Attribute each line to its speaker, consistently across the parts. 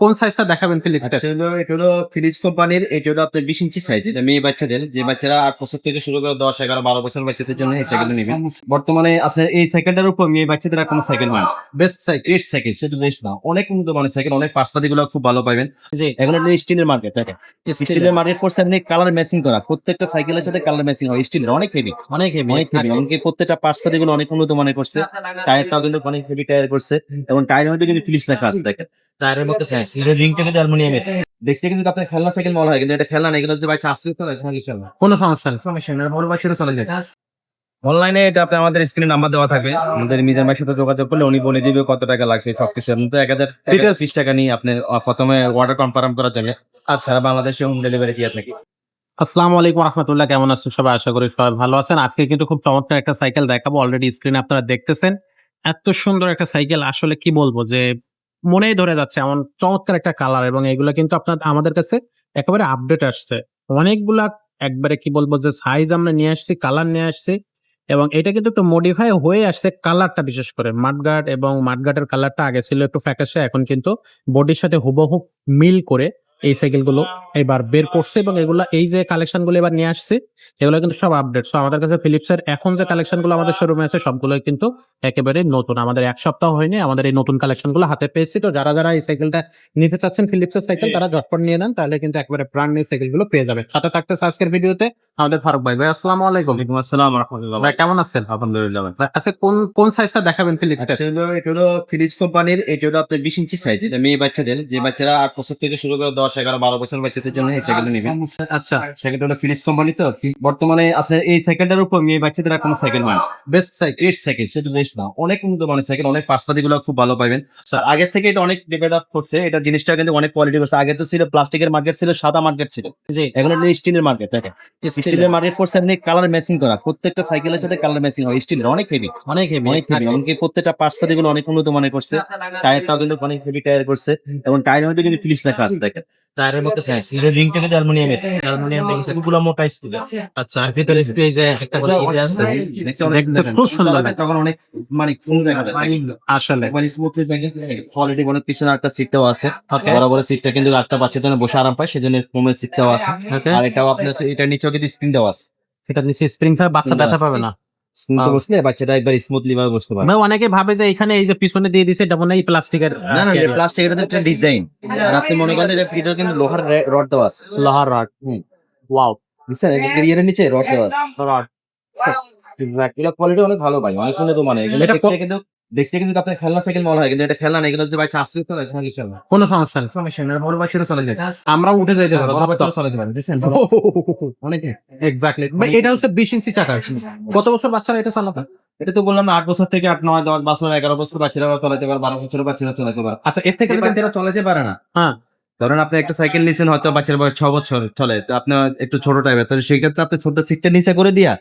Speaker 1: কোন সাইজটা দেখাবেন ফিলিপসটা
Speaker 2: আচ্ছা হলো এটা হলো ফিলিপস কোম্পানির এটা হলো আপনার বিশ ইঞ্চি সাইজ এটা মেয়ে বাচ্চাদের। যে বাচ্চারা আট বছর থেকে শুরু করে দশ এগারো বারো বছর বাচ্চাদের জন্য এই সাইকেলটা নেবেন। বর্তমানে আপনার এই সাইকেলটার উপর মেয়ে বাচ্চাদের আর কোনো সাইকেল হয়
Speaker 1: বেস্ট সাইকেল
Speaker 2: বেস্ট সাইকেল সেটা বেস্ট না। অনেক উন্নত মানের সাইকেল অনেক পাশপাতি গুলো খুব ভালো পাবেন।
Speaker 1: জি।
Speaker 2: এখন এটা স্টিলের মার্কেট দেখেন। স্টিলের মার্কেট করছে আপনি কালার ম্যাচিং করা। প্রত্যেকটা সাইকেলের সাথে কালার ম্যাচিং হয়। স্টিলের অনেক হেভি
Speaker 1: অনেক হেভি
Speaker 2: অনেক হেভি এমনকি প্রত্যেকটা পাশপাতি গুলো অনেক উন্নত মানের করছে টায়ারটাও কিন্তু অনেক হেভি টায়ার করছে। এবং টায়ারের মধ্যে কিন্তু ফিলিপস লেখা আছে দেখেন। টায়ারের মধ্যে এটা কিন্তু অ্যালুমিনিয়ামের দেখতে কিন্তু আপনার খেলনা সাইকেল মনে হয় কিন্তু এটা খেলনা না এগুলো যদি না।
Speaker 1: কোনো সমস্যা নেই।
Speaker 2: সমস্যা নেই বড় বাচ্চারা চলে যায়। অনলাইনে এটা আপনি আমাদের স্ক্রিনে নাম্বার দেওয়া থাকবে। আমাদের মিজান ভাইয়ের সাথে যোগাযোগ করলে উনি বলে দিবে কত টাকা লাগবে সবকিছু। তো এক হাজার. বিশ টাকা নিয়ে আপনি প্রথমে অর্ডার কনফার্ম করা যাবে আর সারা বাংলাদেশে হোম ডেলিভারি কি আপনাকে।
Speaker 1: আসসালামু আলাইকুম রহমতুল্লাহ কেমন আছেন? সবাই আশা করি সবাই ভালো আছেন। আজকে কিন্তু খুব চমৎকার একটা সাইকেল দেখাবো। অলরেডি স্ক্রিনে আপনারা দেখতেছেন। এত সুন্দর একটা সাইকেল আসলে কি বলব যে মনেই ধরে যাচ্ছে এমন চমৎকার একটা কালার এবং এগুলো কিন্তু আপনার, আমাদের কাছে একেবারে আপডেট আসছে। অনেকগুলা একবারে কি বলব যে সাইজ আমরা নিয়ে আসছি কালার নিয়ে আসছি এবং এটা কিন্তু একটু মডিফাই হয়ে আসছে কালারটা বিশেষ করে। মাঠগার্ড এবং মাঠগার্ডের কালারটা আগে ছিল একটু ফ্যাকাশে, এখন কিন্তু বডির সাথে হুবহু মিল করে এই সাইকেলগুলো এবার বের করছে এবং এগুলা এই যে কালেকশনগুলো এবার নিয়ে আসছে এগুলো কিন্তু সব আপডেট সো আমাদের কাছে ফিলিপসের এখন যে কালেকশনগুলো আমাদের শোরুমে আছে সবগুলো কিন্তু একেবারে নতুন। আমাদের এক সপ্তাহ হয়নি আমাদের এই নতুন কালেকশনগুলো হাতে পেয়েছি। তো যারা যারা এই সাইকেলটা নিতে চাচ্ছেন ফিলিপসের সাইকেল তারা ঝটপট নিয়ে নেন তাহলে কিন্তু একেবারে ব্র্যান্ড নিউ সাইকেলগুলো পেয়ে যাবে সাথে থাকতেছে আজকের ভিডিওতে আমাদের ফারুক ভাই। ভাই আসসালামু আলাইকুম।
Speaker 2: ওয়ালাইকুম আসসালাম রহমতুল্লাহ।
Speaker 1: ভাই কেমন আছেন?
Speaker 2: আলহামদুলিল্লাহ ভাই।
Speaker 1: আচ্ছা কোন কোন সাইজটা দেখাবেন ফিলিপসটা
Speaker 2: আচ্ছা এটা হলো ফিলিপস কোম্পানির এটা হলো আপনার বিশ ইঞ্চি সাইজ এটা মেয়ে বাচ্চাদের যে বাচ্চারা আট বছর থেকে শুরু করে দশ এগারো বারো বছর বাচ্চাদের জন্য এই সাইকেলটা নেবেন
Speaker 1: আচ্ছা
Speaker 2: সাইকেলটা হলো ফিলিপস কোম্পানি তো। বর্তমানে আপনার এই সাইকেলটার উপর মেয়ে বাচ্চাদের কোনো সাইকেল হয়
Speaker 1: বেস্ট সাইকেল
Speaker 2: বেস্ট সাইকেল সেটা বেস্ট না। অনেক উন্নত মানের সাইকেল অনেক পাশপাতি গুলো খুব ভালো পাবেন। আর আগের থেকে এটা অনেক ডেভেলপ করছে। এটা জিনিসটা কিন্তু অনেক কোয়ালিটি করছে। আগে তো ছিল প্লাস্টিকের মার্কেট ছিল সাদা মার্কেট ছিল। এখন এটা স্টিলের মার্কেট দেখেন। স্টিলের মার্কেট করছে আপনি কালার ম্যাচিং করা। প্রত্যেকটা সাইকেলের সাথে কালার ম্যাচিং হয়। স্টিলের অনেক হেভি
Speaker 1: অনেক হেভি
Speaker 2: অনেক হেভি এমনকি প্রত্যেকটা পাশপাতি গুলো অনেক উন্নত মানের করছে। টায়ারটাও কিন্তু অনেক হেভি টায়ার করছে। এবং টায়ারের মধ্যে কিন্তু ফিলিপস লেখা আছে দেখেন। টায়ারের এটা রিংটা কিন্তু অ্যালুমিনিয়ামের। অ্যালুমিনিয়ামগুলো মোটা স্কুল
Speaker 1: আচ্ছা। আর ভিতরে স্পেসে একটা করে আছে। দেখতে খুব সুন্দর লাগে।
Speaker 2: তখন অনেক মানে কোন দেখা যায়।
Speaker 1: আসলে।
Speaker 2: মানে স্মুথলি কোয়ালিটি বলে পিছনে একটা সিটটাও আছে।
Speaker 1: ওকে
Speaker 2: বরাবর সিটটা কিন্তু একটা বাচ্চার জন্য বসে আরাম পায় সেজন্য ফোমের সিটটাও আছে। আর এটাও আপনার এটা নিচেও কিন্তু স্প্রিং দেওয়া আছে।
Speaker 1: সেটা নিচে স্প্রিং থাকে বাচ্চা ব্যথা পাবে না।
Speaker 2: স্প্রিংটা বসলে বাচ্চাটা একবার স্মুথলি ভাবে বসতে পারে।
Speaker 1: অনেকে ভাবে যে এখানে এই যে পিছনে দিয়ে দিছে এটা মনে হয় প্লাস্টিকের
Speaker 2: না না এটা প্লাস্টিক একটা ডিজাইন আর আপনি মনে করেন এটা ভিতরে কিন্তু লোহার রড দেওয়া আছে।
Speaker 1: লোহার রড।
Speaker 2: হুম।
Speaker 1: ওয়াও
Speaker 2: বুঝছেন? এর নিচে রড দেওয়া আছে।
Speaker 1: রড
Speaker 2: কোয়ালিটি অনেক ভালো ভাই। অনেক উন্নত মানে।
Speaker 1: এটা
Speaker 2: কিন্তু দেখতে কিন্তু আপনার খেলনা সাইকেল মনে হয় কিন্তু এটা খেলনা না এগুলো যদি বাচ্চা আসতে তো এখানে কিছু না।
Speaker 1: কোনো সমস্যা নেই।
Speaker 2: সমস্যা নেই বড় বাচ্চারা চলে যায়।
Speaker 1: আমরা উঠে যাইতে পারব
Speaker 2: বড় বাচ্চারা চলে যাবে বুঝছেন? অনেক।
Speaker 1: এক্স্যাক্টলি ভাই এটা হচ্ছে বিশ ইঞ্চি চাকা। কত বছর বাচ্চারা এটা চালাবে?
Speaker 2: এটা তো বললাম না আট বছর থেকে আট নয় দশ বছর এগারো বছর বাচ্চারা চালাতে পারে বারো বছর বাচ্চারা চালাতে পারে।
Speaker 1: আচ্ছা এর থেকে
Speaker 2: বাচ্চারা চালাতে পারে না।
Speaker 1: হ্যাঁ।
Speaker 2: ধরেন আপনি একটা সাইকেল নিছেন হয়তো বাচ্চার বয়স ছ বছর চলে তো আপনি একটু ছোট টাইপের তাহলে সেই ক্ষেত্রে আপনি ছোট সিটটা নিচে করে দিয়া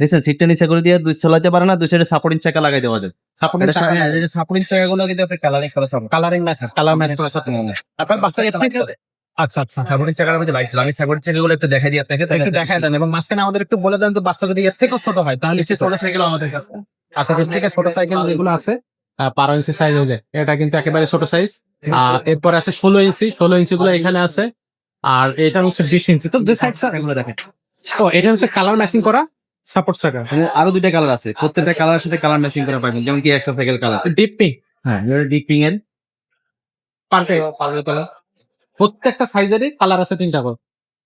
Speaker 2: দেখছেন সিটটা নিচে করে দিয়ে দুই চালাতে পারে না দুই সাইডে সাপোর্টিং চাকা লাগাই দেওয়া যায়।
Speaker 1: সাপোর্টিং
Speaker 2: সাপোর্টিং চাকা গুলো কিন্তু আপনি কালারিং করা support
Speaker 1: colouring match colour match করে সাথে আপনার বাচ্চা আচ্ছা আচ্ছা।
Speaker 2: চাকার মধ্যে লাইট আমি চাকা গুলো একটু দেখাই দিই আপনাকে
Speaker 1: একটু দেখায় দেন এবং মাঝখানে আমাদের একটু বলে দেন যে বাচ্চা যদি এর থেকেও ছোট হয় তাহলে নিচে ছোট সাইকেল আমাদের কাছে। আচ্ছা এর থেকে ছোট সাইকেল যেগুলো আছে বারো ইঞ্চি সাইজ হলে এটা কিন্তু একেবারে ছোট সাইজ আর এরপরে আছে ষোলো ইঞ্চি ষোলো ইঞ্চি গুলো এখানে আছে। আর এটা হচ্ছে বিশ ইঞ্চি তো যে সাইড
Speaker 2: এগুলো দেখেন।
Speaker 1: ও এটা হচ্ছে কালার ম্যাচিং করা। সাপোর্ট চাকা
Speaker 2: এখানে আরও দুইটা কালার আছে। প্রত্যেকটা কালারের সাথে কালার ম্যাচিং করা পাবেন যেমন কি একটা সাইকেল কালার
Speaker 1: ডিপ পিঙ্ক
Speaker 2: হ্যাঁ ডিপ পিং এর।
Speaker 1: পার্পেল কালার প্রত্যেকটা সাইজেরই কালার আছে তিনটা করে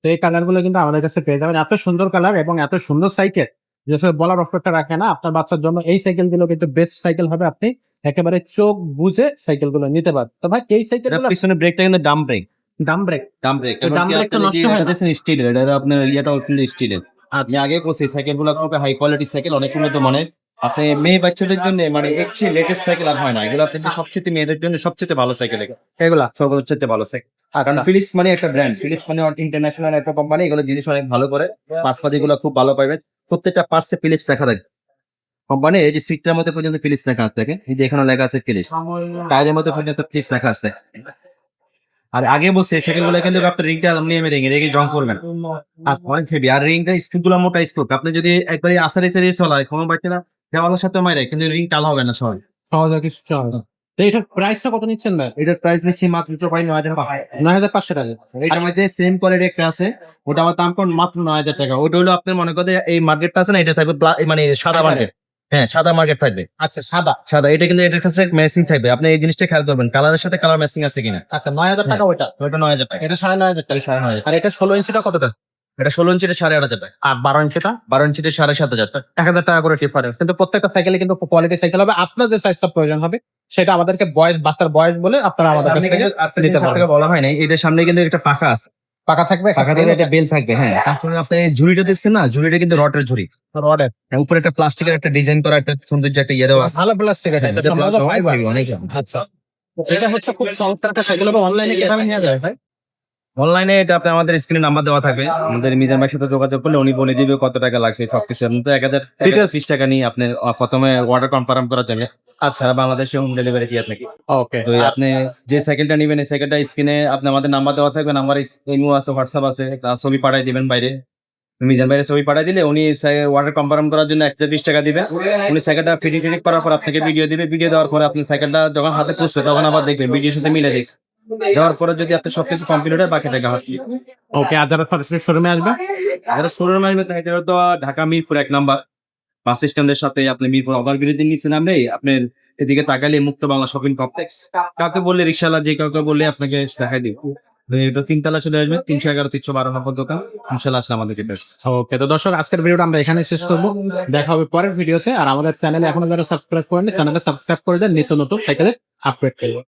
Speaker 1: তো এই কালারগুলো কিন্তু আমাদের কাছে পেয়ে যাবেন। এত সুন্দর কালার এবং এত সুন্দর সাইকেল যেসব বলার অপেক্ষা রাখে না আপনার বাচ্চার জন্য এই সাইকেলগুলো কিন্তু বেস্ট সাইকেল হবে। আপনি একেবারে চোখ বুঝে সাইকেলগুলো নিতে পারেন তো ভাই এই সাইকেলগুলো
Speaker 2: পিছনে ব্রেকটা কিন্তু Dam break
Speaker 1: Dam break
Speaker 2: Dam break
Speaker 1: drum brake তো নষ্ট হয় না?
Speaker 2: স্টিলের এটা আপনার ইয়েটাও কিন্তু স্টিলের আমি
Speaker 1: আচ্ছা
Speaker 2: আগে বলছি সাইকেলগুলো হাই কোয়ালিটি সাইকেল অনেক উন্নত মানের। আপনি মেয়ে বাচ্চাদের জন্য মানে এর চেয়ে লেটেস্ট সাইকেল আর হয় না। এগুলো আপনাদের সবচেয়ে মেয়েদের জন্য সবচেয়ে ভালো সাইকেল এগুলো। সবচেয়ে ভালো সাইকেল কারণ
Speaker 1: আচ্ছা
Speaker 2: ফিলিপস মানে একটা ব্র্যান্ড ফিলিপস মানে ইন্টারন্যাশনাল একটা কোম্পানি এগুলো জিনিস অনেক ভালো করে। পার্টসপাতি গুলো খুব ভালো পাবেন প্রত্যেকটা পার্টসে ফিলিপস লেখা থাকে। কোম্পানি এই যে সিটটার মধ্যে পর্যন্ত ফিলিপস লেখা দেখেন। এই যে এখানে লেখা আছে ফিলিপস টায়ারের মধ্যে পর্যন্ত ফিলিপস লেখা আছে। আর আগে বসে সাইকেলগুলো কিন্তু আপনার রিংটা আপনি এমনি রিং রেখে জং করবেন আর অনেক হেভি আর রিংটা স্কুলগুলো মোটা স্কুল আপনি যদি একবারে আসারে সারে চলায় কোনো বাচ্চারা দেওয়ালের সাথে মারে কিন্তু রিং টাল হবে না সবাই।
Speaker 1: সহজে কিছু চলে না। তো এটার প্রাইসটা কত নিচ্ছেন ভাই?
Speaker 2: এটার প্রাইস নিচ্ছি মাত্র প্রায় নয় হাজার টাকা
Speaker 1: নয় হাজার পাঁচশো টাকা।
Speaker 2: এটার মধ্যে সেম কোয়ালিটি একটা আছে ওটা আমার দাম কোন মাত্র নয় হাজার টাকা। ওটা হলো আপনার মনে করেন এই মার্কেটটা আছে না এটা থাকবে মানে সাদা মার্কেট হ্যাঁ সাদা মার্কেট থাকবে।
Speaker 1: আচ্ছা সাদা।
Speaker 2: সাদা এটা কিন্তু এটার কাছে ম্যাচিং থাকবে। আপনি এই জিনিসটা খেয়াল করবেন কালারের সাথে কালার ম্যাচিং আছে কিনা?
Speaker 1: আচ্ছা নয় হাজার টাকা ওইটা।
Speaker 2: ওটা নয় হাজার টাকা।
Speaker 1: এটা সাড়ে নয় হাজার টাকা।
Speaker 2: সাড়ে নয়
Speaker 1: আর এটা ষোলো ইঞ্চিটা কতটা?
Speaker 2: এটা ষোলো ইঞ্চিটা সাড়ে আট হাজার টাকা।
Speaker 1: আর বারো ইঞ্চিটা?
Speaker 2: বারো ইঞ্চিটা সাড়ে সাত হাজার টাকা।
Speaker 1: এক হাজার টাকা করে ডিফারেন্স কিন্তু প্রত্যেকটা সাইকেলে কিন্তু কোয়ালিটি সাইকেল হবে। আপনার যে সাইজটা প্রয়োজন হবে সেটা আমাদেরকে বয়স বাচ্চার বয়স বলে আপনারা আমাদের কাছ
Speaker 2: আপনি
Speaker 1: থেকে
Speaker 2: বলা হয় নাই এটার সামনে কিন্তু একটা পাখা আছে।
Speaker 1: পাকা থাকবে?
Speaker 2: পাকা থাকবে একটা বেল থাকবে হ্যাঁ। তারপরে আপনি ঝুড়িটা দিচ্ছেন না? ঝুড়িটা কিন্তু রডের ঝুড়ি।
Speaker 1: রডের।
Speaker 2: হ্যাঁ, উপরে একটা প্লাস্টিকের একটা ডিজাইন করা একটা সৌন্দর্য একটা ইয়ে দেওয়া
Speaker 1: ভালো প্লাস্টিক এটা সম্ভবত ফাইবার
Speaker 2: অনেক
Speaker 1: আচ্ছা। এটা হচ্ছে খুব চমৎকার একটা সাইকেল হবে অনলাইনে কীভাবে নেওয়া যায় ভাই?
Speaker 2: অনলাইনে এটা আপনি আমাদের স্ক্রিনে নাম্বার দেওয়া থাকবে। আমাদের মিজান ভাইয়ের সাথে যোগাযোগ করলে উনি বলে দিবে কত টাকা লাগবে সবকিছু আপনি তো এক হাজার. বিশ টাকা নিয়ে আপনি প্রথমে অর্ডার কনফার্ম করার জন্য।
Speaker 1: আচ্ছা।
Speaker 2: বাংলাদেশে হোম ডেলিভারি দিয়ে থাকি
Speaker 1: ওকে
Speaker 2: তো আপনি যে সাইকেলটা নেবেন এই সাইকেলটা স্ক্রিনে আপনি আমাদের নাম্বার দেওয়া থাকবে নাম্বার ইমো আছে হোয়াটসঅ্যাপ আছে তার ছবি পাঠিয়ে দিবেন বাইরে। মিজান বাইরে ছবি পাঠিয়ে দিলে উনি অর্ডার কনফার্ম করার জন্য এক হাজার বিশ টাকা দিবে। উনি সাইকেলটা ফিটিং টিটিং করার পর আপনাকে ভিডিও দিবে। ভিডিও দেওয়ার পরে আপনি সাইকেলটা যখন হাতে পুষবে তখন আবার দেখবেন ভিডিওর সাথে মিলে দেখবেন দেওয়ার পরে যদি আপনি সবকিছু কমপ্লিট হয় বাকি টাকা হাতে
Speaker 1: ওকে আর যারা সরাসরি শোরুমে আসবে?
Speaker 2: এটা শোরুম আসবে তো এটা তো ঢাকা মিরপুর এক নাম্বার। বাস স্ট্যান্ডের সাথে আপনি মিরপুর ওভারব্রিজের নিচে নামলে আপনার এদিকে তাকালে মুক্ত বাংলা শপিং কমপ্লেক্স কাউকে বললে রিক্সাওয়ালা যে কাউকে বললে আপনাকে দেখাই দিব। এটা তিনতলা চলে আসবে তিনশো এগারো তিনশো বারো নম্বর দোকান। ইনশাল্লাহ আসলে আমাদের
Speaker 1: ওকে তো দর্শক আজকের ভিডিওটা আমরা এখানে শেষ করব। দেখা হবে পরের ভিডিওতে আর আমাদের চ্যানেলে এখনও যারা সাবস্ক্রাইব করেনি চ্যানেলটা সাবস্ক্রাইব করে দেন। নিত্য নতুন সাইকেলের আপডেট পেয়ে